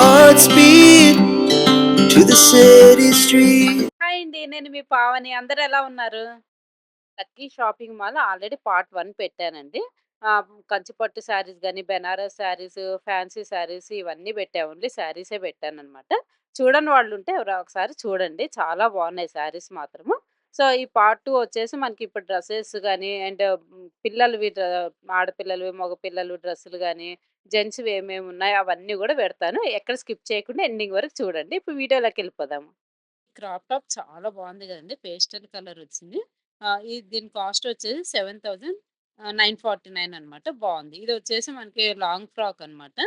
hearts to the city street. Hi అండి. నేను మీ పావని. అందరూ ఎలా ఉన్నారు? Lucky shopping mall already part one పెట్టానండి. కంచిపట్టు శారీస్ కానీ బెనారస్ శారీస్, ఫ్యాన్సీ శారీస్ ఇవన్నీ పెట్టా. ఓన్లీ శారీసే పెట్టాననమాట. చూడని వాళ్ళుంటే ఎవరో ఒకసారి చూడండి. చాలా బాగున్నాయి శారీస్ మాత్రము. సో, ఈ పార్ట్ టూ వచ్చేసి మనకి ఇప్పుడు డ్రెస్సెస్ కానీ అండ్ పిల్లలు పిల్లలవి డ్ర ఆడపిల్లలవి, మగ పిల్లలు డ్రెస్సులు కానీ జెంట్స్‌వి ఏమేమి ఉన్నాయో అవన్నీ కూడా పెడతాను. ఎక్కడ స్కిప్ చేయకుండా ఎండింగ్ వరకు చూడండి. ఇప్పుడు వీడియోలోకి వెళ్ళిపోదాము క్రాప్ టాప్ చాలా బాగుంది కదండి పేస్టల్ కలర్ వచ్చింది. దీని కాస్ట్ వచ్చేసి seven thousand nine forty nine అనమాట. బాగుంది ఇది వచ్చేసి మనకి లాంగ్ ఫ్రాక్ అనమాట.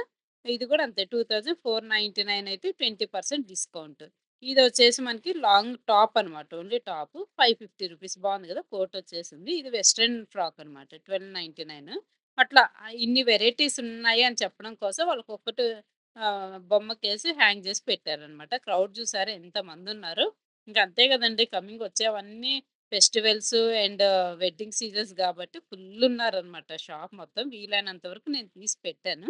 ఇది కూడా అంతే 2499 అయితే 20% డిస్కౌంట్. ఇది వచ్చేసి మనకి లాంగ్ టాప్ అనమాట. ఓన్లీ టాప్ 550 రూపీస్ బాగుంది కదా కోట్ వచ్చేసింది. ఇది వెస్ట్రన్ ఫ్రాక్ అనమాట. 1299 అట్లా ఇన్ని వెరైటీస్ ఉన్నాయి అని చెప్పడం కోసం వాళ్ళకి ఒక్కటి బొమ్మకేసి హ్యాంగ్ చేసి పెట్టారనమాట. క్రౌడ్ చూసారే ఎంతమంది ఉన్నారు ఇంక అంతే కదండి కమింగ్ వచ్చేవన్నీ ఫెస్టివల్స్ అండ్ వెడ్డింగ్ సీజన్స్ కాబట్టి ఫుల్ ఉన్నారనమాట. షాప్ మొత్తం వీలైనంత వరకు నేను తీసి పెట్టాను.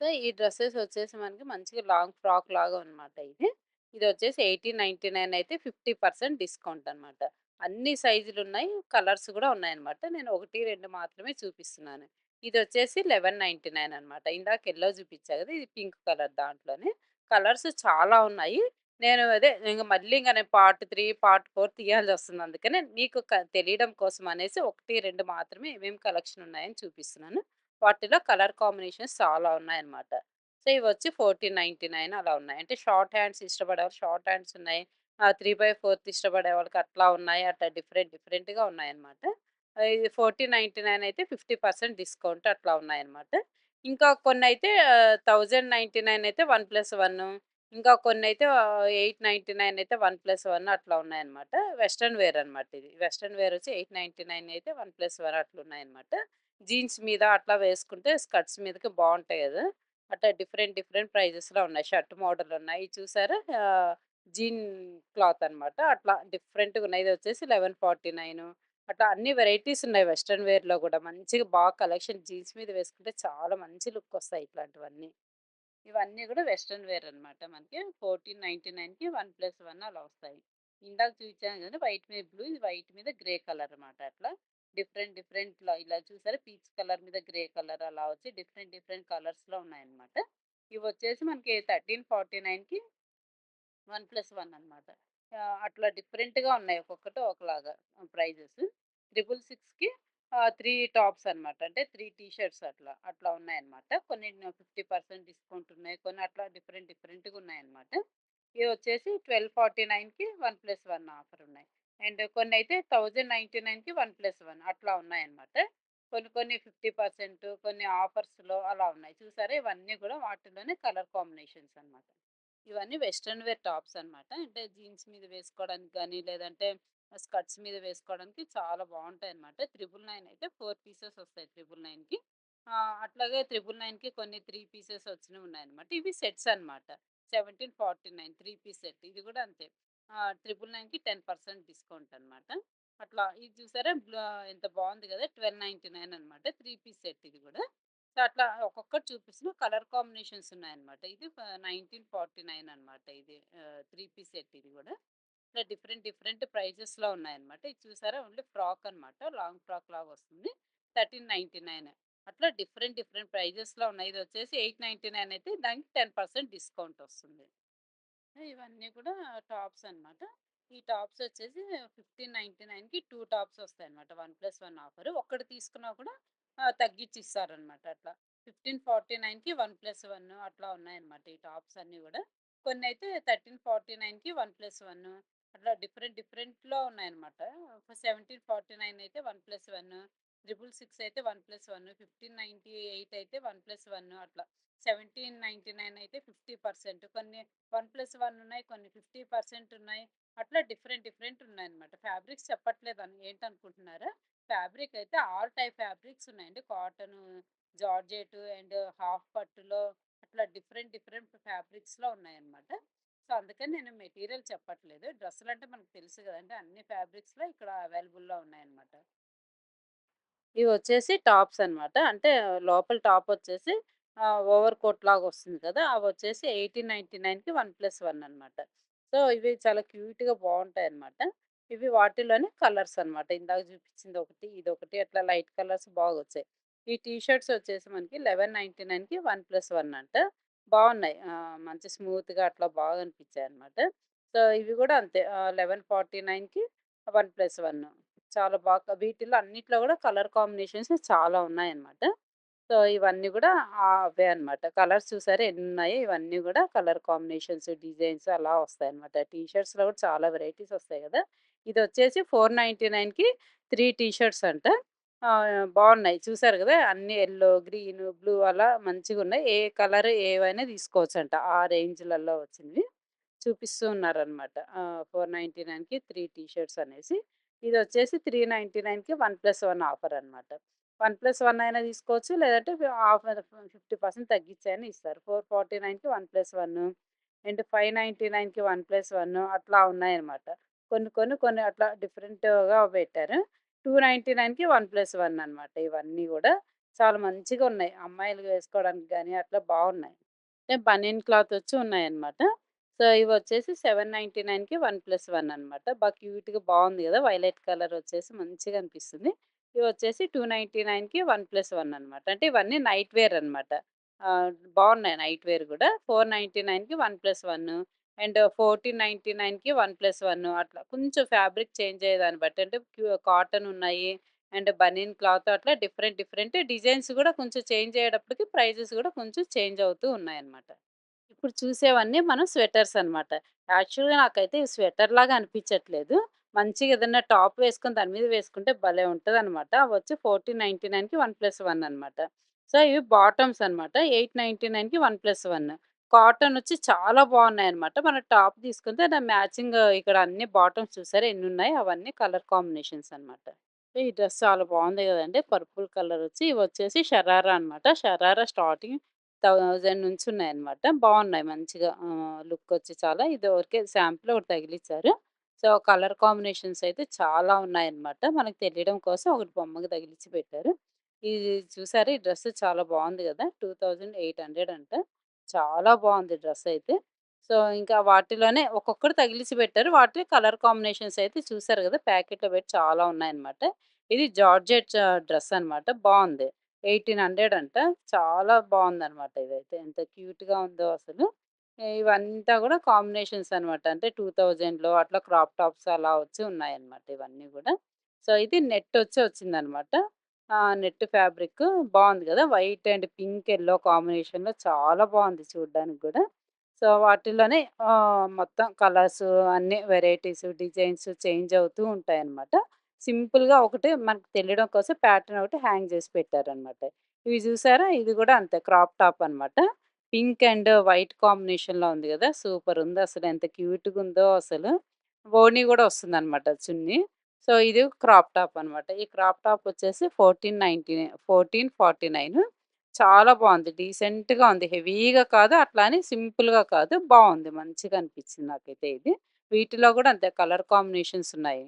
సో, ఈ డ్రెస్సెస్ వచ్చేసి మనకి మంచిగా లాంగ్ ఫ్రాక్ లాగా అనమాట ఇది. ఇది వచ్చేసి 1899 అయితే 50% డిస్కౌంట్ అనమాట. అన్ని సైజులు ఉన్నాయి కలర్స్ కూడా ఉన్నాయన్నమాట. నేను 1, 2 మాత్రమే చూపిస్తున్నాను. ఇది వచ్చేసి 1199 అనమాట. ఇందాక ఎల్లో చూపించా కదా ఇది పింక్ కలర్ దాంట్లోనే. కలర్స్ చాలా ఉన్నాయి. నేను అదే ఇంకా మళ్ళీ ఇంకా నేను పార్ట్ త్రీ పార్ట్ ఫోర్ తీయాల్సి వస్తుంది అందుకనే మీకు తెలియడం కోసం అనేసి 1, 2 మాత్రమే ఏమేమి కలెక్షన్ ఉన్నాయని చూపిస్తున్నాను. వాటిలో కలర్ కాంబినేషన్స్ చాలా ఉన్నాయన్నమాట. సో, ఇవొచ్చి 1499 అలా ఉన్నాయి. అంటే షార్ట్ హ్యాండ్స్ ఇష్టపడేవాళ్ళు షార్ట్ హ్యాండ్స్ ఉన్నాయి. త్రీ బై ఫోర్త్ ఇష్టపడే వాళ్ళకి అట్లా ఉన్నాయి. అట్లా డిఫరెంట్ డిఫరెంట్‌గా ఉన్నాయన్నమాట. ఆహ్, ఇది 1499 అయితే 50% డిస్కౌంట్ అట్లా ఉన్నాయన్నమాట. ఇంకా కొన్ని అయితే థౌజండ్ నైంటీ నైన్ అయితే 1+1 ఇంకా కొన్ని అయితే ఎయిట్ నైంటీ నైన్ అయితే 1+1 అట్లా ఉన్నాయన్నమాట. వెస్ట్రన్ వేర్ అనమాట ఇది. వెస్ట్రన్ వేర్ వచ్చి 899 అయితే వన్ ప్లస్ వన్ అట్లా ఉన్నాయన్నమాట జీన్స్ మీద అట్లా వేసుకుంటే స్కర్ట్స్ మీదకి బాగుంటాయి కదా అట్లా డిఫరెంట్ డిఫరెంట్ ప్రైజెస్‌లో ఉన్నాయి. షర్ట్ మోడల్ ఉన్నాయి. చూసారా? జీన్ క్లాత్ అనమాట. అట్లా డిఫరెంట్‌గా ఉన్నాయి. ఇది వచ్చేసి 1149 అట్లా అన్ని వెరైటీస్ ఉన్నాయి వెస్టర్న్ వేర్‌లో కూడా మంచిగా బాగా కలెక్షన్ జీన్స్ మీద వేసుకుంటే చాలా మంచి లుక్ వస్తాయి ఇట్లాంటివన్నీ. ఇవన్నీ కూడా వెస్ట్రన్ వేర్ అనమాట. మనకి 1499కి 1+1 అలా వస్తాయి. ఇందాక చూపించాను కదా వైట్ మీద బ్లూ ఇది వైట్ మీద గ్రే కలర్ అనమాట. అట్లా డిఫరెంట్ డిఫరెంట్‌లో ఇలా చూసారా? పీచ్ కలర్ మీద గ్రే కలర్ అలా వచ్చి డిఫరెంట్ డిఫరెంట్ కలర్స్‌లో ఉన్నాయన్నమాట. వచ్చేసి మనకి థర్టీన్ ఫార్టీ నైన్కి వన్ ప్లస్ వన్ అనమాట. అట్లా డిఫరెంట్‌గా ఉన్నాయి. ఒక్కొక్కటి ఒకలాగా ప్రైజెస్. ట్రిపుల్ సిక్స్కి త్రీ టాప్స్ అనమాట. అంటే త్రీ టీ షర్ట్స్ అట్లా. అట్లా ఉన్నాయన్నమాట. కొన్ని ఫిఫ్టీ పర్సెంట్ డిస్కౌంట్ ఉన్నాయి. కొన్ని అట్లా డిఫరెంట్ డిఫరెంట్‌గా ఉన్నాయన్నమాట. ఇవి వచ్చేసి 1249కి 1+1 ఆఫర్ ఉన్నాయి. అండ్ కొన్ని అయితే థౌజండ్ నైంటీ నైన్కి వన్ ప్లస్ వన్ అట్లా ఉన్నాయన్నమాట. కొన్ని కొన్ని 50% కొన్ని ఆఫర్స్‌లో అలా ఉన్నాయి. చూసారా? ఇవన్నీ కూడా వాటిలోనే కలర్ కాంబినేషన్స్ అనమాట. ఇవన్నీ వెస్ట్రన్ వేర్ టాప్స్ అనమాట. అంటే జీన్స్ మీద వేసుకోవడానికి కానీ లేదంటే స్కర్ట్స్ మీద వేసుకోవడానికి చాలా బాగుంటాయి అనమాట త్రిబుల్ నైన్ అయితే ఫోర్ పీసెస్ వస్తాయి త్రిబుల్ నైన్కి అట్లాగే 999కి కొన్ని త్రీ పీసెస్ వచ్చినవి ఉన్నాయన్నమాట. ఇవి సెట్స్ అనమాట. 1749 3 పీస్ సెట్. ఇది కూడా అంతే. ఆహ్, 999కి 10% డిస్కౌంట్ అనమాట. అట్లా ఇది చూసారా? ఎంత బాగుంది కదా ట్వెల్వ్ నైంటీ నైన్ అనమాట. త్రీ పీస్ సెట్ ఇది కూడా సో, అట్లా ఒక్కొక్కటి చూపిస్తున్న కలర్ కాంబినేషన్స్ ఉన్నాయన్నమాట. ఇది నైన్టీన్ ఫార్టీ నైన్ అనమాట. ఇది త్రీ పీస్ సెట్ ఇది కూడా ఇట్లా డిఫరెంట్ డిఫరెంట్ ప్రైజెస్‌లో ఉన్నాయన్నమాట. ఇది చూసారా? ఓన్లీ ఫ్రాక్ అనమాట. లాంగ్ ఫ్రాక్ లాగా వస్తుంది. 1399 అట్లా డిఫరెంట్ డిఫరెంట్ ప్రైజెస్‌లో ఉన్నాయి. ఇది వచ్చేసి 899 అయితే దానికి 10% డిస్కౌంట్ వస్తుంది. ఇవన్నీ కూడా టాప్స్ అనమాట. ఈ టాప్స్ వచ్చేసి 1599కి 2 టాప్స్ వస్తాయనమాట వన్ ప్లస్ వన్ ఆఫర్. ఒక్కటి తీసుకున్నా కూడా తగ్గించి ఇస్తారనమాట అట్లా. ఫిఫ్టీన్ ఫార్టీ నైన్కి వన్ ప్లస్ వన్ అట్లా ఉన్నాయన్నమాట ఈ టాప్స్ అన్నీ కూడా. కొన్ని అయితే థర్టీన్ ఫార్టీ నైన్కి వన్ ప్లస్ వన్ అట్లా డిఫరెంట్ డిఫరెంట్లో ఉన్నాయన్నమాట సెవెంటీన్ ఫార్టీ నైన్ అయితే one plus one triple six అయితే one plus one fifteen ninety eight అయితే వన్ ప్లస్ వన్ అట్లా. సెవెంటీన్ నైంటీ నైన్ అయితే ఫిఫ్టీ పర్సెంట్. కొన్ని వన్ ప్లస్ వన్ ఉన్నాయి కొన్ని ఫిఫ్టీ పర్సెంట్ ఉన్నాయి. అట్లా డిఫరెంట్ డిఫరెంట్ ఉన్నాయనమాట. ఫ్యాబ్రిక్స్ చెప్పట్లేదు అని ఏంటనుకుంటున్నారా? ఫ్యాబ్రిక్ అయితే ఆల్ టైప్ ఫ్యాబ్రిక్స్ ఉన్నాయండి. కాటన్ జార్జెట్ అండ్ హాఫ్ పట్టులో అట్లా డిఫరెంట్ డిఫరెంట్ ఫ్యాబ్రిక్స్‌లో ఉన్నాయన్నమాట. సో, అందుకని నేను మెటీరియల్ చెప్పట్లేదు. డ్రెస్సులు అంటే మనకు తెలుసు కదండి అన్ని ఫ్యాబ్రిక్స్‌లో ఇక్కడ అవైలబుల్‌లో ఉన్నాయన్నమాట. ఇవొచ్చేసి టాప్స్ అనమాట. అంటే లోపల టాప్ వచ్చేసి ఓవర్ కోట్ లాగా వస్తుంది కదా! అవి వచ్చేసి ఎయిటీన్ నైంటీ నైన్కి వన్ ప్లస్ వన్ అనమాట. సో, ఇవి చాలా క్యూట్‌గా బాగుంటాయి అనమాట ఇవి వాటిలోనే కలర్స్ అనమాట. ఇందాక చూపించింది ఒకటి, ఇదొకటి అట్లా లైట్ కలర్స్ బాగొచ్చాయి. ఈ టీ షర్ట్స్ వచ్చేసి మనకి 1199కి 1+1 అంట. బాగున్నాయి మంచి స్మూత్‌గా అట్లా బాగా అనిపించాయి అనమాట సో, ఇవి కూడా అంతే లెవెన్ ఫార్టీ నైన్కి వన్ ప్లస్ వన్ చాలా బాగా వీటిల్లో అన్నిట్లో కూడా కలర్ కాంబినేషన్స్ చాలా ఉన్నాయన్నమాట. సో, ఇవన్నీ కూడా అవే అనమాట కలర్స్ చూసారు ఎన్ని ఉన్నాయో ఇవన్నీ కూడా కలర్ కాంబినేషన్స్, డిజైన్స్ అలా వస్తాయన్నమాట. టీ షర్ట్స్‌లో కూడా చాలా వెరైటీస్ వస్తాయి కదా! ఇది వచ్చేసి ఫోర్ నైంటీ నైన్కి త్రీ టీషర్ట్స్ అంట. బాగున్నాయి చూసారు కదా? అన్ని ఎల్లో గ్రీన్ బ్లూ అలా మంచిగా ఉన్నాయి ఏ కలర్ ఏవైనా తీసుకోవచ్చు అంట ఆ రేంజ్లలో వచ్చింది చూపిస్తూ ఉన్నారనమాట ఫోర్ నైంటీ నైన్కి త్రీ టీషర్ట్స్ అనేసి. ఇది వచ్చేసి త్రీ నైంటీ నైన్కి వన్ ప్లస్ వన్ ఆఫర్ అనమాట వన్ ప్లస్ వన్ అయినా తీసుకోవచ్చు. లేదంటే ఆఫర్ ఫిఫ్టీ పర్సెంట్ తగ్గించైనా ఇస్తారు. ఫోర్ ఫార్టీ నైన్కి one plus one. And five ninety నైన్కి వన్ ప్లస్ వన్ అట్లా ఉన్నాయన్నమాట. కొన్ని కొన్ని కొన్ని అట్లా డిఫరెంట్‌గా పెట్టారు. 299కి 1+1 అనమాట. ఇవన్నీ కూడా చాలా మంచిగా ఉన్నాయి. అమ్మాయిలు వేసుకోవడానికి కానీ అట్లా బాగున్నాయి అంటే బనియన్ క్లాత్ వచ్చి ఉన్నాయన్నమాట. సో, ఇవి వచ్చేసి సెవెన్ నైంటీ నైన్కి వన్ ప్లస్ వన్ అనమాట. బాగా క్యూట్‌గా బాగుంది కదా! వైలెట్ కలర్ వచ్చేసి మంచిగా అనిపిస్తుంది. ఇవి వచ్చేసి టూ నైంటీ నైన్కి వన్ ప్లస్ వన్ అనమాట. అంటే ఇవన్నీ నైట్ వేర్ అనమాట. బాగున్నాయి నైట్ వేర్ కూడా. 499కి 1+1 అండ్ 1499కి 1+1 అట్లా కొంచెం ఫ్యాబ్రిక్ చేంజ్ అయ్యేదాన్ని బట్టి అంటే కాటన్ ఉన్నాయి. అండ్ బనియన్ క్లాత్ అట్లా డిఫరెంట్ డిఫరెంట్ డిజైన్స్ కూడా కొంచెం చేంజ్ అయ్యేటప్పటికి ప్రైజెస్ కూడా కొంచెం చేంజ్ అవుతూ ఉన్నాయన్నమాట. ఇప్పుడు చూసేవన్నీ మనం స్వెటర్స్ అనమాట. యాక్చువల్‌గా నాకైతే స్వెటర్ లాగా అనిపించట్లేదు. మంచిగా ఏదన్నా టాప్ వేసుకొని దాని మీద వేసుకుంటే భలే ఉంటుంది అనమాట వచ్చి ఫోర్టీన్ నైన్టీ నైన్కి వన్ ప్లస్ వన్ అనమాట. సో, ఇవి బాటమ్స్ అనమాట. 899కి 1+1 కాటన్ వచ్చి చాలా బాగున్నాయి అన్నమాట మన టాప్ తీసుకుంటే నా మ్యాచింగ్ ఇక్కడ అన్ని బాటమ్స్ చూసారా ఎన్నున్నాయి అవన్నీ కలర్ కాంబినేషన్స్ అనమాట. ఈ డ్రెస్ చాలా బాగుంది కదండి పర్పుల్ కలర్ వచ్చి వచ్చేసి షరారా అనమాట. షరారా స్టార్టింగ్ థౌజండ్ నుంచి ఉన్నాయన్నమాట. బాగున్నాయి మంచిగా లుక్ వచ్చి చాలా ఇది ఊరికే శాంపుల్ ఒకటి తగిలిచ్చారు. సో, కలర్ కాంబినేషన్స్ అయితే చాలా ఉన్నాయన్నమాట. మనకు తెలియడం కోసం ఒకటి బొమ్మకి తగిలిచ్చి పెట్టారు. ఇది చూసారా ఈ డ్రెస్ చాలా బాగుంది కదా! 2800 అంట. చాలా బాగుంది డ్రెస్ అయితే. సో, ఇంకా వాటిలోనే ఒక్కొక్కటి తగిలిచి పెట్టారు. వాటి కలర్ కాంబినేషన్స్ అయితే చూసారు కదా! ప్యాకెట్‌లో పెట్టి చాలా ఉన్నాయన్నమాట. ఇది జార్జెట్ డ్రెస్ అనమాట. బావుంది. 1800 అంట. చాలా బావుందనమాట ఇదైతే. ఎంత క్యూట్‌గా ఉందో అసలు. ఇవంతా కూడా కాంబినేషన్స్ అనమాట. అంటే 2000లో అట్లా క్రాప్ టాప్స్ అలా వచ్చి ఉన్నాయన్నమాట ఇవన్నీ కూడా. సో, ఇది నెట్ వచ్చి వచ్చిందనమాట. నెట్ ఫ్యాబ్రిక్ బాగుంది కదా! వైట్ అండ్ పింక్, ఎల్లో కాంబినేషన్‌లో చాలా బాగుంది చూడ్డానికి కూడా. సో, వాటిలోనే మొత్తం కలర్స్ అన్ని వెరైటీస్, డిజైన్స్ చేంజ్ అవుతూ ఉంటాయన్నమాట. సింపుల్‌గా ఒకటి మనకు తెలియడం కోసం ప్యాటర్న్ ఒకటి హ్యాంగ్ చేసి పెట్టారనమాట. ఇవి చూసారా? ఇది కూడా అంతే క్రాప్ టాప్ అనమాట. పింక్ అండ్ వైట్ కాంబినేషన్‌లో ఉంది కదా! సూపర్ ఉంది అసలు ఎంత క్యూట్‌గా ఉందో అసలు. ఓణి కూడా వస్తుందనమాట చున్నీ. సో, ఇది క్రాప్ టాప్ అనమాట. ఈ క్రాప్ టాప్ వచ్చేసి 1499 1449 చాలా బాగుంది డీసెంట్‌గా ఉంది. హెవీగా కాదు అట్లానే సింపుల్‌గా కాదు. బాగుంది మంచిగా అనిపించింది నాకైతే ఇది. వీటిలో కూడా అంతే కలర్ కాంబినేషన్స్ ఉన్నాయి.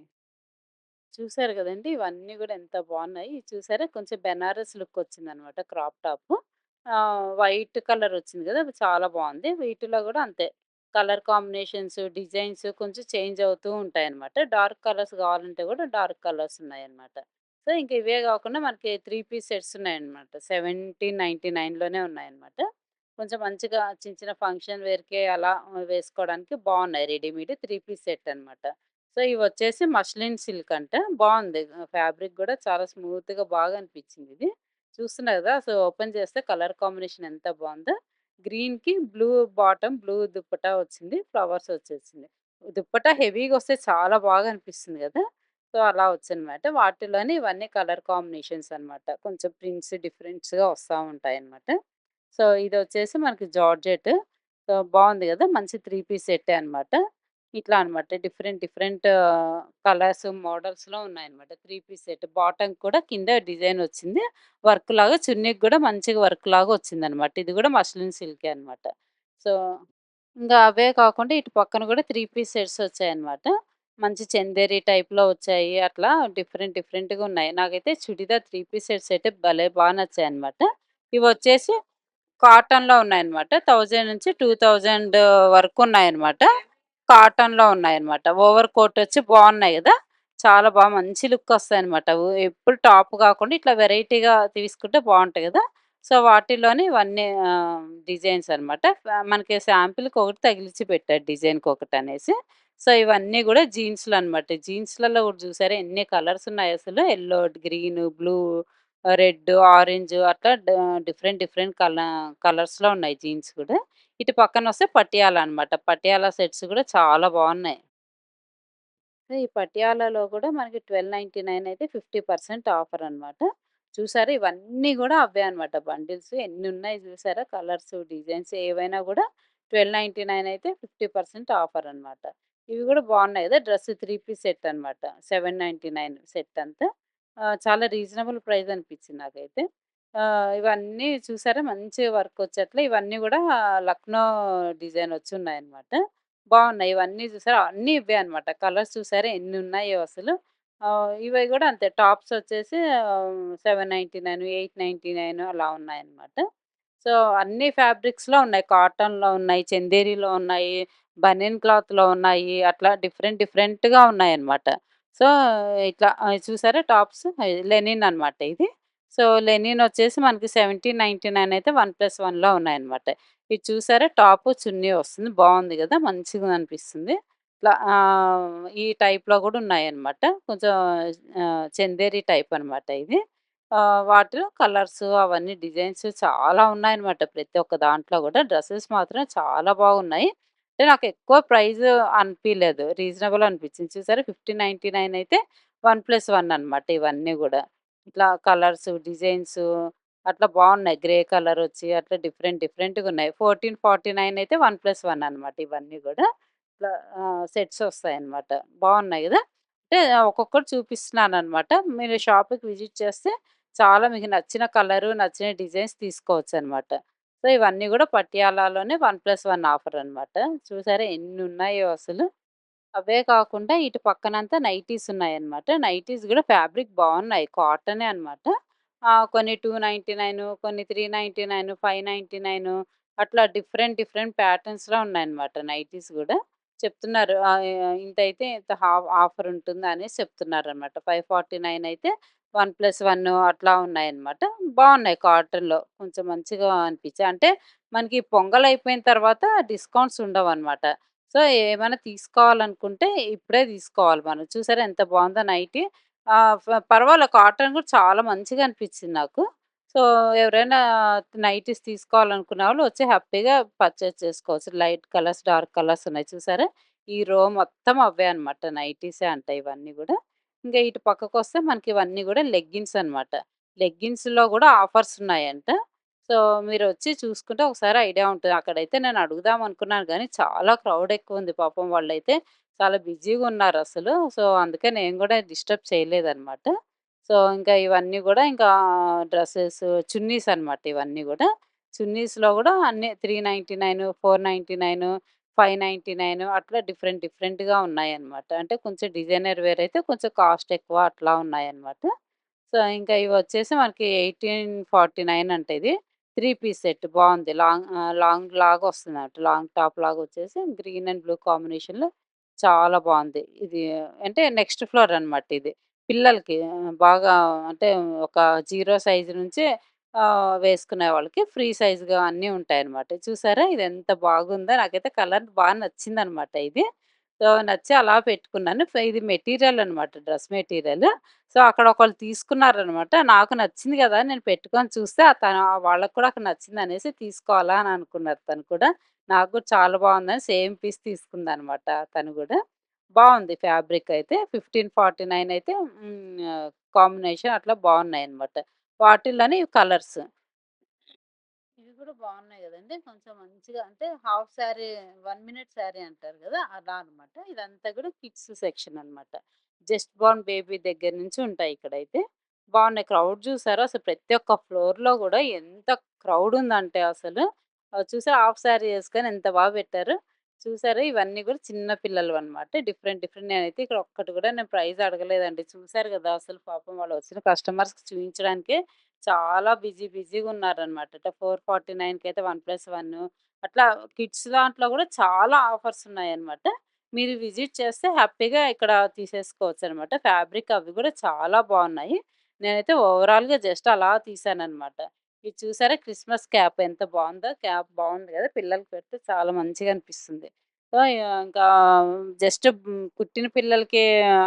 చూసారు కదండి ఇవన్నీ కూడా ఎంత బాగున్నాయి ఇది చూసారా? కొంచెం బెనారస్ లుక్ వచ్చిందనమాట క్రాప్ టాప్. వైట్ కలర్ వచ్చింది కదా! చాలా బాగుంది వీటిలో కూడా అంతే. కలర్ కాంబినేషన్స్, డిజైన్స్ కొంచెం చేంజ్ అవుతూ ఉంటాయన్నమాట. డార్క్ కలర్స్ కావాలంటే కూడా డార్క్ కలర్స్ ఉన్నాయన్నమాట. సో, ఇంక ఇవే కాకుండా మనకి త్రీ పీస్ సెట్స్ ఉన్నాయన్నమాట. 1799లోనే ఉన్నాయన్నమాట. కొంచెం మంచిగా చిన్న చిన్న ఫంక్షన్ వేర్‌కి అలా వేసుకోవడానికి బాగున్నాయి రెడీమేడ్ త్రీ పీస్ సెట్ అనమాట. సో, ఇవి వచ్చేసి మస్లిన్ సిల్క్ అంట. బాగుంది ఫ్యాబ్రిక్ కూడా చాలా స్మూత్‌గా బాగా అనిపించింది ఇది. చూస్తున్నారు కదా! సో, ఓపెన్ చేస్తే కలర్ కాంబినేషన్ ఎంత బాగుందో గ్రీన్‌కి బ్లూ బాటమ్, బ్లూ దుప్పటా వచ్చింది. ఫ్లవర్స్ వచ్చేసింది. దుప్పటా హెవీగా వస్తే చాలా బాగా అనిపిస్తుంది కదా! సో, అలా వచ్చనమాట. వాటిలోనే ఇవన్నీ కలర్ కాంబినేషన్స్ అనమాట. కొంచెం ప్రింట్స్ డిఫరెంట్స్‌గా వస్తూ ఉంటాయి అనమాట సో, ఇది వచ్చేసి మనకి జార్జెట్. సో, బాగుంది కదా! మంచి త్రీ పీస్ సెట్ అనమాట. ఇట్లా అనమాట. డిఫరెంట్ డిఫరెంట్ కలర్స్, మోడల్స్‌లో ఉన్నాయన్నమాట. Three piece set. బాటమ్ కూడా కింద డిజైన్ వచ్చింది. వర్క్ లాగా చున్నీకి కూడా మంచిగా వర్క్ లాగా వచ్చింది అనమాట ఇది కూడా మస్లిన్ సిల్కే అనమాట. సో, ఇంకా అవే కాకుండా ఇటు పక్కన కూడా త్రీ పీస్ సెట్స్ వచ్చాయన్నమాట. మంచి చందేరి టైప్‌లో వచ్చాయి. అట్లా డిఫరెంట్ డిఫరెంట్‌గా ఉన్నాయి. నాకైతే చుడిదార్ త్రీ పీస్ సెట్స్ అయితే భలే బా నచ్చాయన్నమాట. వచ్చేసి కాటన్‌లో ఉన్నాయన్నమాట. 1000-2000 వరకు ఉన్నాయన్నమాట. కాటన్‌లో ఉన్నాయన్నమాట. ఓవర్ కోట్ వచ్చి బాగున్నాయి కదా. చాలా బాగా మంచి లుక్ వస్తాయి అనమాట ఎప్పుడు టాప్ కాకుండా ఇట్లా వెరైటీగా తీసుకుంటే బాగుంటాయి కదా. సో, వాటిలోని ఇవన్నీ డిజైన్స్ అనమాట మనకి శాంపిల్‌కి ఒకటి తగిలించి పెట్టారు డిజైన్కి ఒకటి అనేసి. సో, ఇవన్నీ కూడా జీన్స్‌లు అనమాట జీన్స్‌లలో కూడా చూసారా? ఎన్ని కలర్స్ ఉన్నాయి అసలు? Yellow green blue, red, orange అట్లా డిఫరెంట్ డిఫరెంట్ కల కలర్స్‌లో ఉన్నాయి జీన్స్ కూడా. ఇటు పక్కన వస్తే పటియాలా అనమాట పటియాలా సెట్స్ కూడా చాలా బాగున్నాయి ఈ పటియాలలో కూడా మనకి 1299 అయితే 50% ఆఫర్ అనమాట చూసారా? ఇవన్నీ కూడా అవే అనమాట బండిల్స్. ఎన్ని ఉన్నాయి చూసారా? కలర్స్, డిజైన్స్ ఏవైనా కూడా ట్వెల్వ్ నైంటీ నైన్ అయితే 50% ఆఫర్ అనమాట ఇవి కూడా బాగున్నాయి కదా? డ్రెస్ త్రీ పీస్ సెట్ అనమాట సెవెన్ నైంటీ నైన్ సెట్ అంతా. చాలా రీజనబుల్ ప్రైస్ అనిపించింది నాకైతే. ఇవన్నీ చూసారా మంచి వర్క్ వచ్చేట్లా ఇవన్నీ కూడా లక్నో డిజైన్ వచ్చి ఉన్నాయన్నమాట బాగున్నాయి ఇవన్నీ చూసారా అన్నీ ఇవే అనమాట కలర్స్ చూసారా ఎన్ని ఉన్నాయో అసలు. ఇవి కూడా అంతే టాప్స్ వచ్చేసి seven ninety nine eight ninety nine అలా ఉన్నాయన్నమాట. సో, అన్ని ఫ్యాబ్రిక్స్‌లో ఉన్నాయి. కాటన్‌లో ఉన్నాయి, చందేరిలో ఉన్నాయి, బనియన్ క్లాత్‌లో ఉన్నాయి. అట్లా డిఫరెంట్ డిఫరెంట్‌గా ఉన్నాయన్నమాట. సో, ఇట్లా చూసారా టాప్స్ లెనిన్ అనమాట ఇది. సో, లెనిన్ వచ్చేసి మనకి 1799 అయితే 1+1లో ఉన్నాయన్నమాట. ఇది చూసారా టాప్ చున్నీ వస్తుంది. బాగుంది కదా మంచిగా అనిపిస్తుంది. ఈ టైప్‌లో కూడా ఉన్నాయన్నమాట. కొంచెం చందేరి టైప్ అనమాట ఇది. వాటిలో కలర్స్ అవన్నీ డిజైన్స్ చాలా ఉన్నాయన్నమాట. ప్రతి ఒక్క దాంట్లో కూడా డ్రెస్సెస్ మాత్రం చాలా బాగున్నాయి. అంటే నాకు ఎక్కువ ప్రైస్ అనిపించలేదు రీజనబుల్ అనిపించింది. చూసారా 5099 అయితే వన్ ప్లస్ వన్ అనమాట ఇవన్నీ కూడా ఇట్లా కలర్స్, డిజైన్స్ అట్లా బాగున్నాయి గ్రే కలర్ వచ్చి అట్లా డిఫరెంట్ డిఫరెంట్‌గా ఉన్నాయి. 1449 అయితే 1+1 అనమాట ఇవన్నీ గూడా. ఇట్లా ఆహ్, సెట్స్ వస్తాయన్నమాట. బాగున్నాయి గదా! అంటే ఒక్కొక్కటి చూపిస్తున్నానన్నమాట. మీరు షాప్‌కి విజిట్ చేస్తే చాలా మీకు నచ్చిన కలరు, నచ్చిన డిజైన్స్ తీసుకోవచ్చన్నమాట. సో, ఇవన్నీ గూడా పటియాలాలోనే 1+1 ఆఫర్ అనమాట చూసారా ఎన్ని ఉన్నాయో అసలు. అవే కాకుండా ఇటు పక్కనంతా నైటీస్ ఉన్నాయన్నమాట. నైటీస్ కూడా ఫ్యాబ్రిక్ బాగున్నాయి కాటనే అనమాట కొన్ని టూ నైంటీ నైన్ కొన్ని three ninety nine five ninety nine అట్లా డిఫరెంట్ డిఫరెంట్ ప్యాటర్న్స్‌లో ఉన్నాయన్నమాట నైటీస్ కూడా చెప్తున్నారు ఇంత ఇంతైతే ఇంత హాఫ్ ఆఫర్ ఉంటుంది అనేసి చెప్తున్నారన్నమాట. 549 అయితే 1+1 అట్లా ఉన్నాయన్నమాట. బాగున్నాయి కాటన్‌లో. కొంచెం మంచిగా అనిపించాయి. అంటే మనకి పొంగల్ అయిపోయిన తర్వాత డిస్కౌంట్స్ ఉండవన్నమాట. సో, ఏమైనా తీసుకోవాలనుకుంటే ఇప్పుడే తీసుకోవాలి మనం. చూసారా ఎంత బాగుందో నైటీ. పర్వాలేదు పర్వాలే కాటన్ కూడా చాలా మంచిగా అనిపించింది నాకు. సో, ఎవరైనా నైటీస్ తీసుకోవాలనుకున్న వాళ్ళు వచ్చి హ్యాపీగా పర్చేజ్ చేసుకోవచ్చు. లైట్ కలర్స్, డార్క్ కలర్స్ ఉన్నాయి చూసారా? ఈ రో మొత్తం అవే అన్నమాట. నైటీసే అంట ఇవన్నీ కూడా ఇంకా ఇటు పక్కకొస్తే మనకి ఇవన్నీ కూడా లెగ్గిన్స్ అనమాట లెగ్గిన్స్‌లో కూడా ఆఫర్స్ ఉన్నాయంట. సో, మీరు వచ్చి చూసుకుంటే ఒకసారి ఐడియా ఉంటుంది అక్కడైతే నేను అడుగుదాం అనుకున్నాను కానీ చాలా క్రౌడ్ ఎక్కువ ఉంది పాపం వాళ్ళైతే చాలా బిజీగా ఉన్నారు అసలు సో, అందుకే నేను కూడా డిస్టర్బ్ చేయలేదన్నమాట. సో, ఇంకా ఇవన్నీ కూడా ఇంకా డ్రెస్సెస్ చున్నీస్ అనమాట ఇవన్నీ కూడా చున్నీస్‌లో కూడా అన్ని three ninety nine four ninety nine five ninety nine అట్లా డిఫరెంట్ డిఫరెంట్‌గా ఉన్నాయన్నమాట. అంటే కొంచెం డిజైనర్ వేర్ అయితే కొంచెం కాస్ట్ ఎక్కువ అట్లా ఉన్నాయన్నమాట. సో, ఇంకా ఇవి వచ్చేసి మనకి ఎయిటీన్ ఫార్టీ నైన్ అంటే ఇది. త్రీ పీస్ సెట్ బాగుంది లాంగ్ లాంగ్ లాగా వస్తుందన్నమాట. లాంగ్ టాప్ లాగా వచ్చేసి గ్రీన్ అండ్ బ్లూ కాంబినేషన్‌లో చాలా బాగుంది ఇది అంటే నెక్స్ట్ ఫ్లోర్ అన్నమాట ఇది. పిల్లలకి బాగా అంటే ఒక జీరో సైజు నుంచి వేసుకునే వాళ్ళకి ఫ్రీ సైజుగా అన్నీ ఉంటాయన్నమాట. చూసారా ఇది ఎంత బాగుందో నాకైతే కలర్ బాగా నచ్చింది అనమాట ఇది. సో, నచ్చి అలా పెట్టుకున్నాను. ఇది మెటీరియల్ అనమాట డ్రెస్ మెటీరియల్. సో, అక్కడ ఒకళ్ళు తీసుకున్నారనమాట నాకు నచ్చింది కదా నేను పెట్టుకొని చూస్తే తను వాళ్ళకి కూడా అక్కడ నచ్చింది అనేసి తీసుకోవాలా అని అనుకున్నారు తను కూడా. నాకు కూడా చాలా బాగుందని సేమ్ పీస్ తీసుకుందన్నమాట తను కూడా బాగుంది ఫ్యాబ్రిక్ అయితే. 1549 అయితే నైన్ అయితే కాంబినేషన్ అట్లా బావున్నాయన్నమాట. వాటిల్లోనే ఇవి కలర్స్. కూడా బాగున్నాయి కదండి కొంచెం మంచిగా అంటే half sari one minute sari అంటారు కదా అలా అనమాట ఇదంతా కూడా కిడ్స్ సెక్షన్ అన్నమాట. జస్ట్ బోర్న్ బేబీ దగ్గర నుంచి ఉంటాయి ఇక్కడైతే. బాగున్నాయి క్రౌడ్ చూసారు అసలు ప్రతి ఒక్క ఫ్లోర్‌లో కూడా ఎంత క్రౌడ్ ఉందంటే అసలు. చూసారు హాఫ్ శారీ వేసుకొని ఎంత బాగా పెట్టారు. చూసారు ఇవన్నీ కూడా చిన్న పిల్లలు అనమాట డిఫరెంట్ డిఫరెంట్ నేనైతే ఇక్కడ ఒక్కటి కూడా నేను ప్రైస్ అడగలేదండి. చూసారు కదా అసలు పాపం వాళ్ళు వచ్చిన కస్టమర్స్‌కి చూపించడానికే చాలా బిజీ బిజీగా ఉన్నారనమాట అంటే 449కి అయితే వన్ ప్లస్ వన్. అట్లా కిడ్స్ దాంట్లో కూడా చాలా ఆఫర్స్ ఉన్నాయన్నమాట. మీరు విజిట్ చేస్తే హ్యాపీగా ఇక్కడ తీసేసుకోవచ్చు అనమాట ఫ్యాబ్రిక్ అవి కూడా చాలా బాగున్నాయి. నేనైతే ఓవరాల్‌గా జస్ట్ అలా తీసానమాట ఇది చూసారా క్రిస్మస్ క్యాప్ ఎంత బాగుందో? క్యాప్ బాగుంది కదా? పిల్లలకి పెడితే చాలా మంచిగా అనిపిస్తుంది. సో, ఇంకా జస్ట్ పుట్టిన పిల్లలకి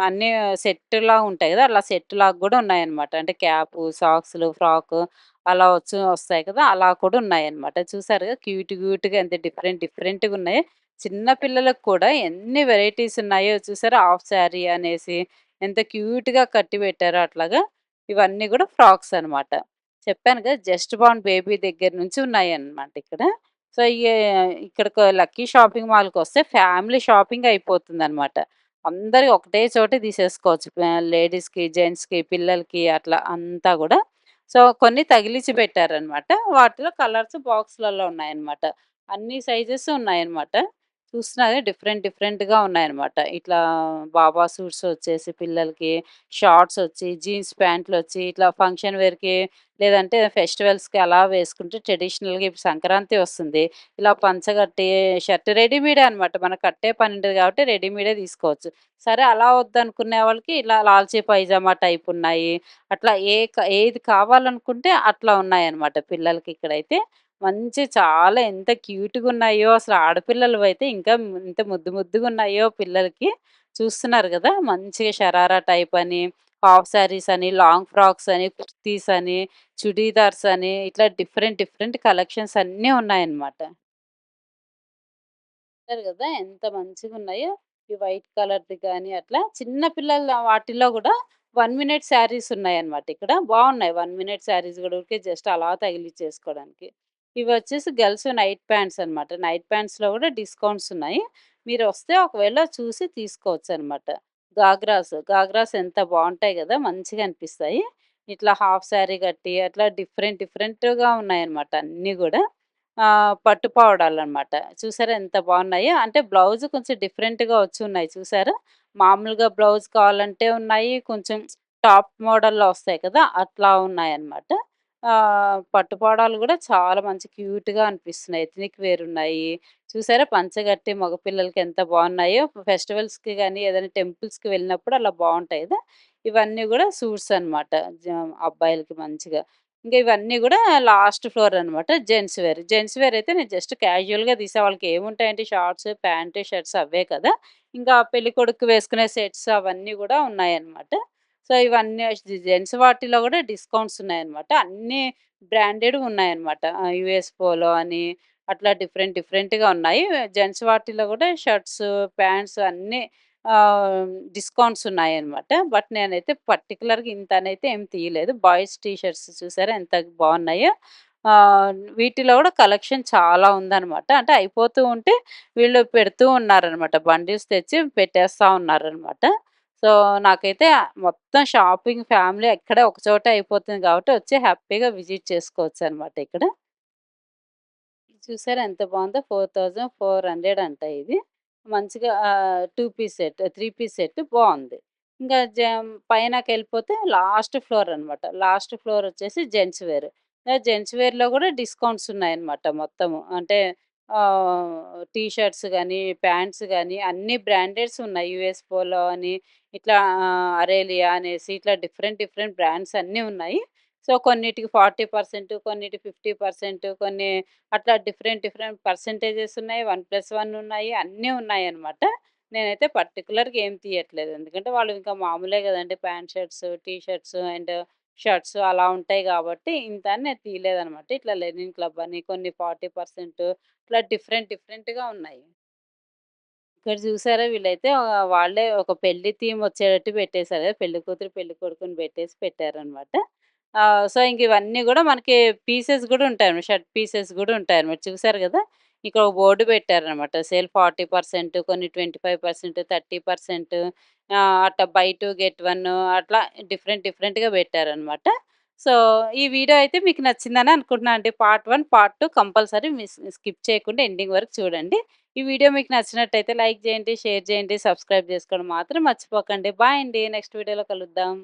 అన్నీ సెట్‌లా ఉంటాయి కదా అలా సెట్ లాగా కూడా ఉన్నాయన్నమాట. అంటే క్యాప్ సాక్స్‌లు, ఫ్రాక్ అలా వచ్చి వస్తాయి కదా! అలా కూడా ఉన్నాయన్నమాట. చూసారు కదా క్యూట్ క్యూట్‌గా ఎంత డిఫరెంట్ డిఫరెంట్‌గున్నాయో. చిన్న పిల్లలకు కూడా ఎన్ని వెరైటీస్ ఉన్నాయో చూసారా? హాఫ్ సారీ అనేసి ఎంత క్యూట్‌గా కట్టి పెట్టారో అట్లాగా. ఇవన్నీ కూడా ఫ్రాక్స్ అనమాట. చెప్పాను కదా! జస్ట్ బాండ్ బేబీ దగ్గర నుంచి ఉన్నాయన్నమాట ఇక్కడ. సో, ఈ ఇక్కడికి లక్కీ షాపింగ్ మాల్‌కొస్తే ఫ్యామిలీ షాపింగ్ అయిపోతుందనమాట. అందరూ ఒకటే చోట తీసేసుకోవచ్చు. లేడీస్‌కి, జెంట్స్‌కి, పిల్లలకి అట్లా అంతా గూడా. సో, కొన్ని తగిలించి పెట్టారనమాట. వాటిలో కలర్స్ బాక్స్‌లలో ఉన్నాయన్నమాట. అన్ని సైజెస్ ఉన్నాయన్నమాట. చూసినదే డిఫరెంట్ డిఫరెంట్‌గా ఉన్నాయన్నమాట. ఇట్లా బాబా సూట్స్ వచ్చేసి పిల్లలకి, షార్ట్స్ వచ్చి, జీన్స్ ప్యాంట్లు వచ్చి ఇట్లా ఫంక్షన్ వేర్‌కి లేదంటే ఫెస్టివల్స్‌కి అలా వేసుకుంటే ట్రెడిషనల్‌గా ఇప్పుడు సంక్రాంతి వస్తుంది. ఇలా పంచగట్టి షర్ట్ రెడీమేడే అనమాట. మనకు కట్టే పని ఉండదు కాబట్టి రెడీమేడే తీసుకోవచ్చు. సరే అలా వద్దనుకునే వాళ్ళకి ఇలా లాల్చీ పైజామా టైప్ ఉన్నాయి. అట్లా ఏ ఏది కావాలనుకుంటే అట్లా ఉన్నాయి అనమాట పిల్లలకి ఇక్కడైతే. మంచి చాలా ఎంత క్యూట్గా ఉన్నాయో అసలు ఆడపిల్లలు అయితే ఇంకా ఎంత ముద్దు ముద్దుగా ఉన్నాయో పిల్లలకి. చూస్తున్నారు కదా మంచిగా షరారా టైప్ అని, హాఫ్ శారీస్ అని, లాంగ్ ఫ్రాక్స్ అని, కుర్తీస్ అని, చుడీదార్స్ అని ఇట్లా డిఫరెంట్ డిఫరెంట్ కలెక్షన్స్ అన్నీ ఉన్నాయన్నమాట. కదా ఎంత మంచిగా ఉన్నాయో ఈ వైట్ కలర్‌ది కానీ అట్లా. చిన్న పిల్లల వాటిలో కూడా వన్ మినిట్ శారీస్ ఉన్నాయన్నమాట ఇక్కడ. బాగున్నాయి వన్ మినిట్ శారీస్ కూడా ఊరికే జస్ట్ అలా తగిలిచ్చేసుకోవడానికి. ఇవి వచ్చేసి గర్ల్స్ నైట్ ప్యాంట్స్ అనమాట. నైట్ ప్యాంట్స్‌లో కూడా డిస్కౌంట్స్ ఉన్నాయి. మీరు వస్తే ఒకవేళ చూసి తీసుకోవచ్చనమాట. గాగ్రాస్, గాగ్రాస్ ఎంత బాగుంటాయి కదా మంచిగా అనిపిస్తాయి. ఇట్లా హాఫ్ శారీ కట్టి అట్లా డిఫరెంట్ డిఫరెంట్‌గా ఉన్నాయన్నమాట అన్నీ కూడా ఆహ్, పట్టు చూసారా ఎంత బాగున్నాయి అంటే బ్లౌజ్ కొంచెం డిఫరెంట్‌గా వచ్చి ఉన్నాయి చూసారా? మామూలుగా బ్లౌజ్ కావాలంటే ఉన్నాయి. కొంచెం టాప్ మోడల్‌లో వస్తాయి కదా! అట్లా ఉన్నాయన్నమాట. అన్నమాట పట్టుపాడాలు కూడా చాలా మంచి క్యూట్‌గా అనిపిస్తున్నాయి. ఎథనిక్ వేర్ ఉన్నాయి. చూసారా పంచగట్టి మగపిల్లలకి ఎంత బాగున్నాయో ఫెస్టివల్స్‌కి కానీ ఏదైనా టెంపుల్స్‌కి వెళ్ళినప్పుడు అలా బాగుంటాయి కదా ఇవన్నీ కూడా సూట్స్ అనమాట. జ అబ్బాయిలకి మంచిగా. ఇంకా ఇవన్నీ కూడా లాస్ట్ ఫ్లోర్ అనమాట. Gents wear. జెంట్స్ వేర్ అయితే నేను జస్ట్ క్యాజువల్‌గా తీసా. వాళ్ళకి ఏముంటాయంటే షార్ట్స్, ప్యాంటు షర్ట్స్ అవే కదా! ఇంకా పెళ్ళికొడుక్కి వేసుకునే సెట్స్ అవన్నీ కూడా ఉన్నాయన్నమాట. సో, ఇవన్నీ జెంట్స్ వాటిలో కూడా డిస్కౌంట్స్ ఉన్నాయన్నమాట. అన్నీ బ్రాండెడ్ ఉన్నాయన్నమాట. యుఎస్ పోలో అని అట్లా డిఫరెంట్ డిఫరెంట్‌గా ఉన్నాయి. జెంట్స్ వాటిలో కూడా షర్ట్స్, ప్యాంట్స్ అన్నీ డిస్కౌంట్స్ ఉన్నాయన్నమాట. బట్ నేనైతే పర్టిక్యులర్‌గా ఇంతనైతే ఏం తీయలేదు. బాయ్స్ టీ షర్ట్స్ చూసారా ఎంత బాగున్నాయో వీటిలో కూడా కలెక్షన్ చాలా ఉందన్నమాట. అంటే అయిపోతూ ఉంటే వీళ్ళు పెడుతూ ఉన్నారనమాట. బండిల్స్ తెచ్చి పెట్టేస్తూ ఉన్నారనమాట. సో, నాకైతే మొత్తం షాపింగ్ ఫ్యామిలీ ఇక్కడే ఒక చోట అయిపోతుంది కాబట్టి వచ్చి హ్యాపీగా విజిట్ చేసుకోవచ్చు అనమాట ఇక్కడ. చూసారా ఎంత బాగుందో ఫోర్ థౌజండ్ ఫోర్ హండ్రెడ్ అంట ఇది. మంచిగా two piece set, three piece set బాగుంది ఇంకా పైనకి పైనకెళ్ళిపోతే లాస్ట్ ఫ్లోర్ అనమాట. లాస్ట్ ఫ్లోర్ వచ్చేసి జెంట్స్ వేర్. జెంట్స్ వేర్‌లో కూడా డిస్కౌంట్స్ ఉన్నాయన్నమాట మొత్తము. అంటే టీ షర్ట్స్ ప్యాంట్స్ కానీ అన్ని బ్రాండెడ్స్ ఉన్నాయి. యుఎస్ పోలో అని ఇట్లా అరేలియా అనేసి ఇట్లా డిఫరెంట్ డిఫరెంట్ బ్రాండ్స్ అన్నీ ఉన్నాయి. సో, కొన్నిటికి 40% కొన్నిటికి 50% కొన్ని అట్లా డిఫరెంట్ డిఫరెంట్ పర్సెంటేజెస్ ఉన్నాయి. 1+1 ఉన్నాయి. అన్నీ ఉన్నాయి అనమాట నేనైతే పర్టిక్యులర్‌గా ఏం తీయట్లేదు. ఎందుకంటే వాళ్ళు ఇంకా మామూలే కదండి pant shirts, T-shirts and shirts అలా ఉంటాయి కాబట్టి ఇంత అని నేను తీయలేదనమాట. ఇట్లా లెనిన్ క్లబ్ అని కొన్ని 40% ఇట్లా డిఫరెంట్ డిఫరెంట్‌గా ఉన్నాయి. ఇక్కడ చూసారా వీళ్ళైతే వాళ్ళే ఒక పెళ్ళి థీమ్ వచ్చేటట్టు పెట్టేశారు పెళ్ళి కూతురు, పెళ్ళి కొడుకుని పెట్టేసి పెట్టారనమాట. సో, ఇంక ఇవన్నీ కూడా మనకి పీసెస్ కూడా ఉంటాయి షర్ట్ పీసెస్ గూడా ఉంటాయన్నమాట. చూసారు కదా ఇక్కడ ఒక బోర్డు పెట్టారనమాట. సేల్ 40% కొన్ని twenty five percent thirty percent అట్లా బై టూ గెట్ వన్ అట్లా డిఫరెంట్ డిఫరెంట్‌గా పెట్టారనమాట. సో, ఈ వీడియో అయితే మీకు నచ్చిందని అనుకుంటున్నాను అండి. Part one part two compulsory miss skip చేయకుండా ఎండింగ్ వరకు చూడండి. ఈ వీడియో మీకు నచ్చినట్టయితే లైక్ చేయండి, షేర్ చేయండి, సబ్స్క్రైబ్ చేసుకోవడం మాత్రం మర్చిపోకండి. బాయ్ అండి. నెక్స్ట్ వీడియోలో కలుద్దాం.